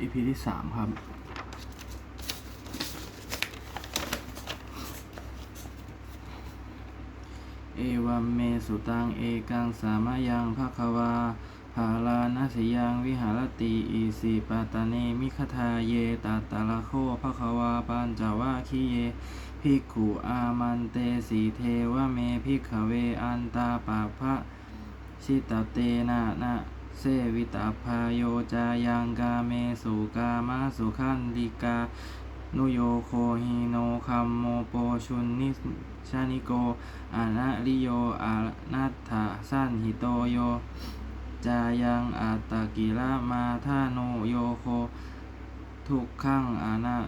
EP ที่สามครับ เอวัมเมสุตัง เอกังสามายังภควาภาลานาสยังวิหารติอิสิปาตาเนมิคทาเยตัตตะละโคภควาปัญจวาคีเยภิกขุอามันเตสีเทวเมภิกขเวอันตาปาภะชิตเตนะนะ เสวิตาพายโยจายังกาเมสุกามาสุขันติกา นุโยโคฮิโนคัมโมโปชุนนิชานิโกอานะริโยอานัตถะสั้นหิโตโย จายังอัตตกิละมาธาโนโยโค ทุกขังอานะ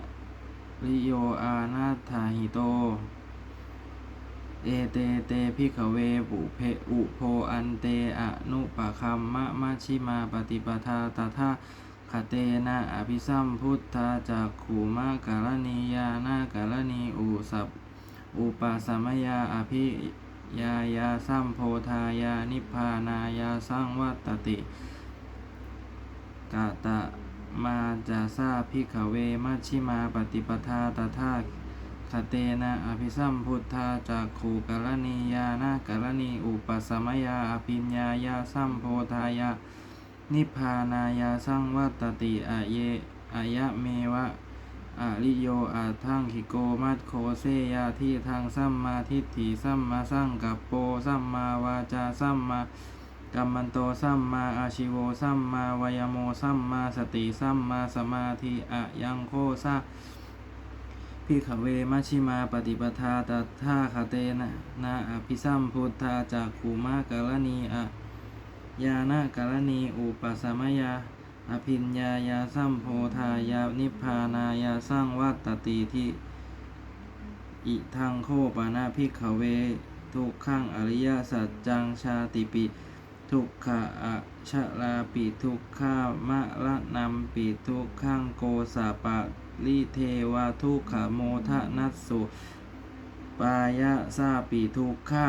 ริโยอานัตถะหิโต เอเตเตพิขเวปุเพอุโพอันเตอะนุปะคัมมะมะชิมาปฏิปทาตถาคเตนะอภิสัมพุทธาจากขูมะกาลนียานากาลนีอุสัพอุปสมยาอภิยายาสัมโพธายานิพานายาสังวัตติกะตะมาจาซาพิขเวมัชชิมาปฏิปทาตถา คเตนะอภิสัมพุทธาจากขูกาลนียานากาลนีอุปสมยาอภิญญายาสัมโพธายานิพานายาสังวัตติอะเยอายะเมวะอะริโยอาทังคิโกมัตโคเซยาที่ทางสัมมาทิฏฐิสัมมาสังกัปโปสัมมาวาจาสัมมากัมมันโตสัมมาอาชิโวสัมมาวายโมสัมมาสติสัมมาสมาธิอะยังโคซา พิขเวมัชชิมาปฏิปทาตถาคเตนะนาอภิสัมพุทธาจากขูมากรณีอะยานะกรณีอุปสมยาอภิญญายาสัมโพธายานิพพานายาสร้างวัตติทิอิทังโคปานาภิกขเว ทุกขังอริยสัจจังชาติปิ ทุกขะอะชะลาปิทุกขามะละนัมปิทุกขังโกสาปะ ลิเทวาทุกขโมทะนัสสุปายะซาปิทุกขา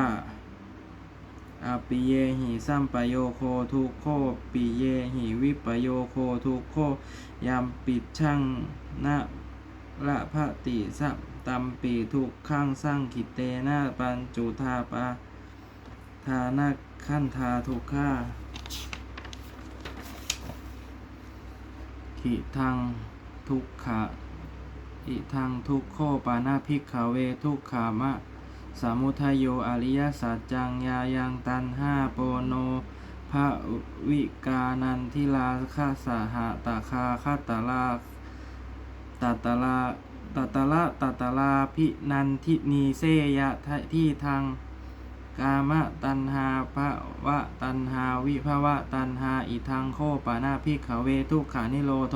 อาปิเยหิสัมปโยโคทุกโคปิเยหิวิปโยโคทุกโคยามปิดช่างนะละพะติสัมตัมปีทุกข้างสร้างขิเตนะปัญจุทาปาทานาขั้นธาทุกขาขิทัง ทุกขะอิทังทุกโคปานาภิกขเวทุกขามะสามุทัยโยอริยสัจจังยายังตันห้าโปโนภะวิกานันทิลาคาสหะตาคาคาตาลาตัตาลาตัตาละตัตาลาพินันทินีเซยะทะที่ทาง กามตันหาภะวะตันหาวิภวะตันหาอิทังโคปานาภิกขเวทุกขานิโรโท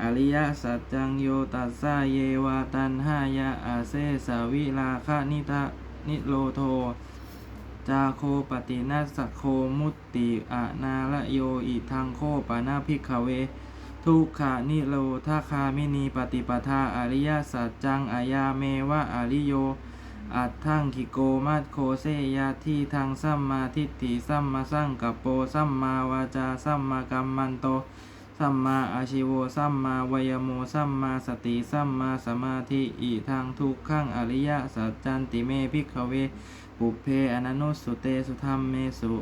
อริยสัจจังโยตัสสะเยวาตันหายะอาเซสาวิลาคะนิทะนิโรโท จาโคปตินัสโคมุตติอะนาละโยอิทังโคปานาภิกขเว ทุกขานิโรธาคามินีปฏิปทาอริยสัจจังอายาเมวะอริโย อัตถังคิโกมัตโคเซยาที่ทางสัมมาทิฏฐิสัมมาสังกัปโปสัมมาวาจาสัมมากัมมันโตสัมมาอาชิวสัมมาวยโมสัมมาสติสัมมาสมาธิอิทางทุกขังอริยสัจจันติเมพิกเว ปุเพอนันโนสุเตสุธรรมเมสุ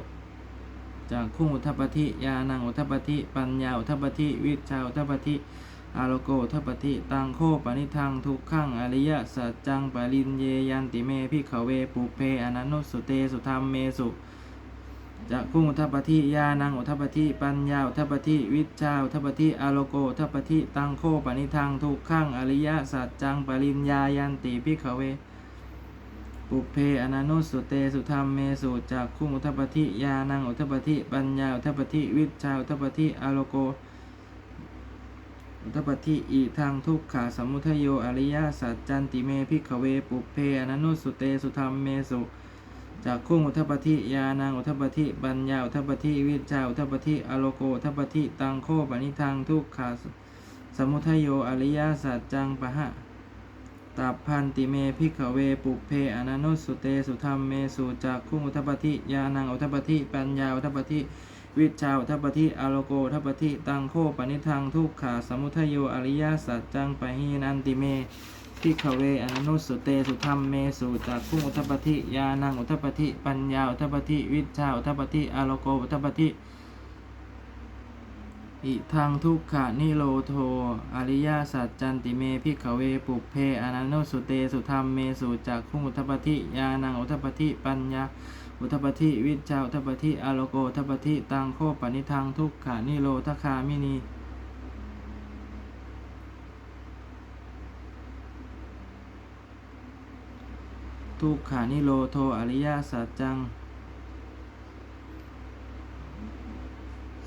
จากคุ้งอุทปฏิยานังอุทปฏิปัญญาอุทปฏิวิชาอุทปฏิ อาโลโกอุทปฏิตังโคปนิทังทุกขังอริยสัจจังปรินเยยันติเมพิขเวปุเพอนันโนสุเตสุธรรมเมสุจากคุ้งอุทปฏิยานังอุทัปฏิปัญญาอุทปฏิวิชาอุทปฏิอาโลโกอุทปฏิตังโคปนิทังทุกขังอริยสัจจังปริญญายันติพิขเวปุเพอนันโนสุเตสุธรรมเมสุจากคุ้งอุทปฏิยานังอุทัปฏิปัญญาอุทปฏิวิชาอุทปฏิอาโลโก ทปฏิอีทางทุกขาสมุทโยอริยสัจจันติเมพิกขเวปุเพอนันโนสุเตสุธรรมเมสุจากคุ้งอุทปฏิยานังอุทปฏิปัญญาอุทปฏิวิชาอุทปฏิอโลโกอุทปฏิตังโคปนิทังทุกขาสมุทโยอริยสัจจังปะหะตับพันติเมพิกขเวปุเพอนันโนสุเตสุธรรมเมสุจากคุ้งอุทปฏิยานังอุทปฏิปัญญาอุทปฏิ วิชาอุทปปฏิอโลโกอุทปปฏิตังโคปนิทังทุกขาสมุทโยอริยสัจจังปะหินันติเมพิขเวอนุสุเตสุธรรมเมสุจักขุงอุทปปฏิญาณังอุทปปฏิปัญญาอุทปปฏิวิชาอุทปปฏิอโลโกอุทปปฏิอิทังทุกขะนิโรโทอริยสัจจันติเมพิกขเวปุเพอนันโนสุเตสุธรรมเมสุจักขุงอุทปปฏิญาณังอุทปปฏิปัญญา อุทปฏิวิชาอุทปฏิอโลโกทปฏิตังโคปนิทังทุกขานิโรธคามินีทุกขานิโรโทอริยสัจจัง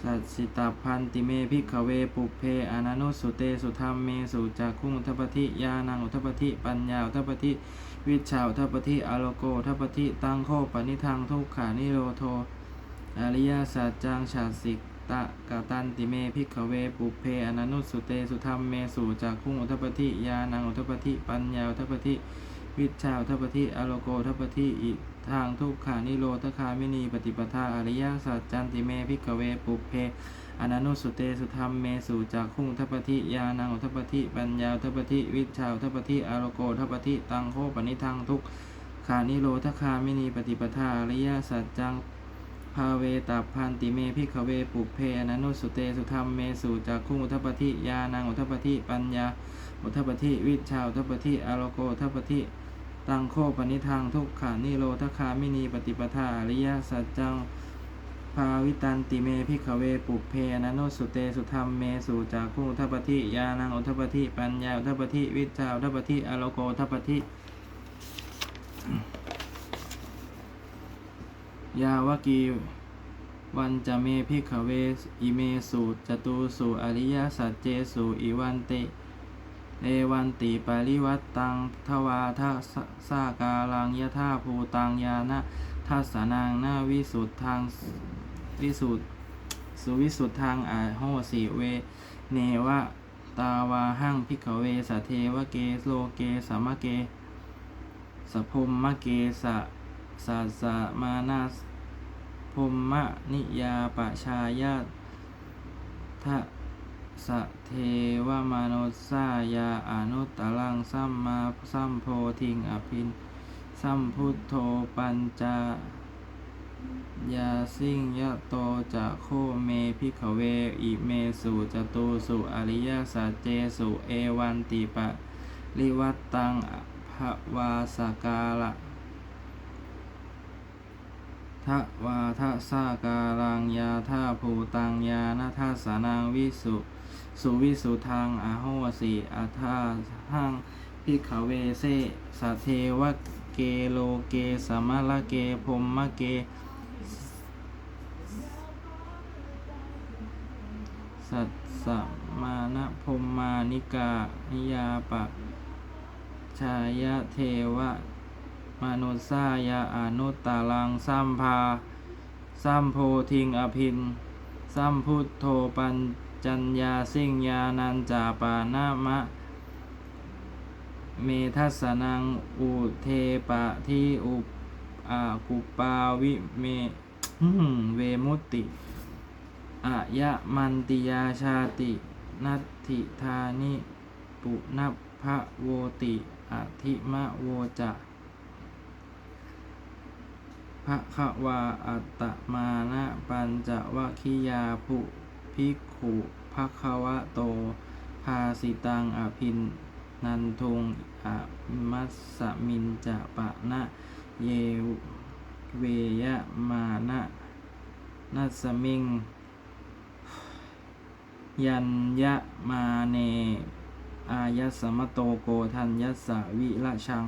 สัจสิตาพันติเมพิกขเวปุเพอนันโนสุเตสุธรรมเมสุจักขุงอุทปฏิญาณังอุทปฏิปัญญาอุทปฏิวิชาอุทปฏิอโลโกอุทปฏิตังโคปนิทังทุกขานิโรโทอริยสัจจังชาสิกตะกตันติเมพิกขเวปุเพอนันโนสุเตสุธรรมเมสุจักขุงอุทปฏิญาณังอุทปฏิปัญญาอุทปฏิวิชาอุทปฏิอโลโกอุทปฏิอิ ทางทุกขานิโรธคามินีปฏิปทาอริยสัจจันติเมพิกเวปุเพอนันโนสุเตสุธรรมเมสุจากขุงทัปปฏิยานังทัปปฏิปัญญาทัปปฏิวิชาอุทัปปฏิอารโกทัปปฏิตังโคปนิทังทุกขานิโรธคามินีปฏิปทาอริยสัจจังภาเวตาพันติเมพิขเวปุเพอนันโนสุเตสุธรรมเมสุจากขุงทัปปฏิยานังทัปปฏิปัญญาทัปปฏิวิชาอุทัปปฏิอารโกทัปปฏิ ตังโคปนิทังทุกขานิโรธคามินีปฏิปทาอริยสัจจังภาวิตันติเมพิขเวปุเพอนโนสุเตสุธรรมเมสุจากขุอุทปปฏิยานังอุทปปฏิปัญญาอุทปปฏิวิชาอุทปปฏิอโลโกอุทปปฏิยาวกีวันจะเมพิขเวอิเมสุจตุสุอริยสัจเจสุอิวันเต เอวันติปาริวัตตังทวาทะสสากาลังยะธาภูตังยานะทัสสนางนาวิสุทธังวิสุทธสุวิสุทธังอาโหสิเว เนวะตาวาหังพิกเวสะเทวเกโลเกสามะเกสพมมะเกสะสัสะมานาสพมมะนิยาปะชายาทะ สะเทวมโนสายาอนุตตรังสัมมาสัมโพธิงอภินสัมพุทโธปัญจยาสิงยะโตจะโคเมพิขเวอิเมสุจตุสุอริยสัจเจสุเอวันติปะลิวัตตังภวาสกาละทะวาทะสาการังยาธาภูตังยานาทสสนังวิสุ สุวิสุทางอาโหสีอัทาหังพิขเวเสสะเทวะเกโลเกสมะละเกพรมะเกสัตสมานะพรหมานิกานิยาปะชายะเทวะมนุสายาอนุตตาลังสัมภาสัมโพธิงอภินสัมพุทโธปัญ จัญญาสิงญานันจาปานามะ เมทัสนังอุเทปะที่อุปอากุปาวิเมเวมุติอายะมันติยาชาตินัตถิธานิปุนัพะโวติอธิมะโวจะภะคะวาอัตตมานะปัญจวคคิยาภุ ภิกขุภะคะวะโต ภาสิตังอภินนันทุงอมัสสมินจะปะนะเยเวยะมานะนัสมิง ยัญยะมาเน อายะสมะโตโกทัญยัสสะวิละชัง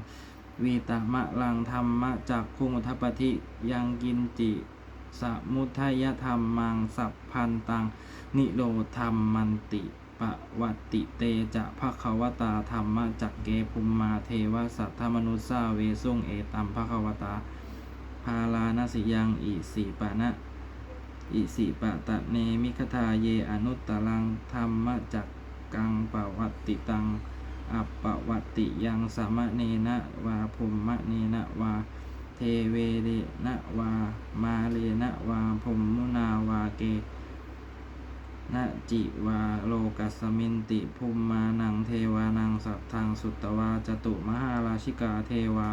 วีตมะลังธรรมะจากคุงอุทปฏิยังกินจิ สมุทัยธรรมมังสัพพันตัง นิโรธรรมมันติปวัติเตจะภควตาธรรมจักเกภุมมาเทวสัทธมนุสาเวสุงเอตัมภควตา พาลานสิยังอิสีปะนะอิสิปะตะเนมิคทาเยอนุตตรังธรรมจักกังปวัตติตัง อัปปวัตติยังสมะเนนะวาภุมมะเนนะวา เทเวเดนะวา มาเลนะวาพมมุนาวาเกนะจิวาโลกัสมินติภูมมานังเทวานังสัทธังสุตตวาจตุมหาราชิกาเทวา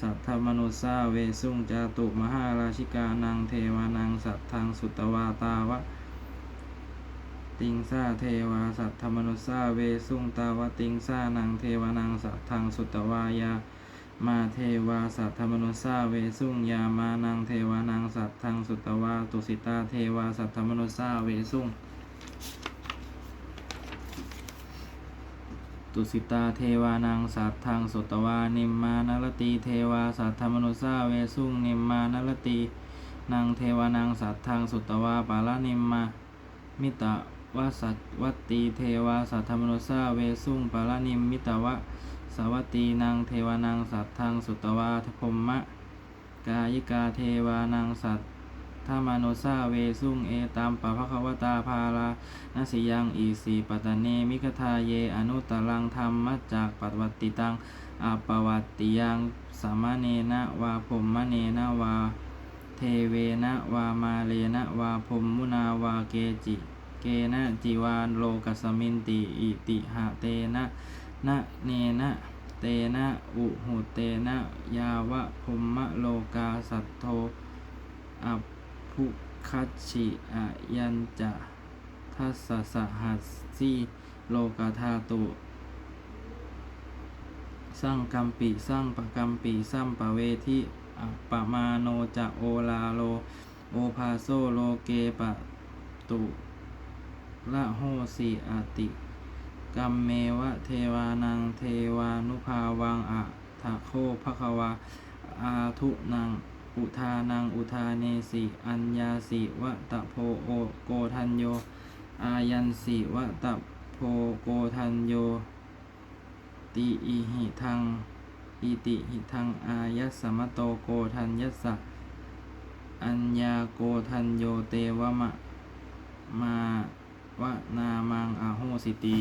สัทธมนุสาเวสุงจตุมหาราชิกานังเทวานังสัทธังสุตตวาตาวะ ติงซาเทวาสัทธมนุสาเวสุงตาวะติงซานังเทวานังสัทธังสุตตวายา มาเทวาสัทธมนุสาเวสุงยามานังเทวานังสัตทังสุตตวาตุสิตาเทวาสัทธมนุสาเวสุงตุสิตาเทวานังสัตทังสุตวานิมมานรตีเทวาสัทธมนุสาเวสุงนิมมานรตีนังเทวานังสัตทังสุตวาปาลานิมมามิตะวสัจวัตตีเทวาสัทธมนุสาเวสุงปาลานิมมิตะวะ สวัตตีนังเทวานังสัตทธังสุตวาทพมมะ กายิกาเทวานังสัทธมานุสาเวสุงเอตามปะภควตาภาลานสิยังอีสีปัตเนมิคทาเยอนุตตรังธรรมมัจากปัตวัติตังอาปวัตติยังสามเนนะวาพรหมเนนะวาเทเวนะวามาเลนะวาพมมุนาวาเกจิ เกนะจิวานโลกัสสมินติอิติหะเตนะ นะเนนะเตนะอุหุเตนะยาวะพรหมโลกาสัตโทอัพุคัชชิอะยันจะทัสสะสหัสสีโลกาธาตุสร้างกัมปิสร้างปะกัมปิสัมปะเวทิอปะมาโนจะโอลาโล โอภาโซโลเกปะตุละโหสีอาติ กัมเมวะเทวานังเทวานุภาวังอะทะโคภควาอาทุนัง อุทานัง อุทาเนสิ อัญญาสิวะตะโพโอโกทันโย อายันสิวะตะโพโกทันโย ติอิหิทัง อิติหิทัง อายัสมะโตโกทันยัสสะ อัญญาโกทันโยเตวะมะมาวะนามังอาโหสิตี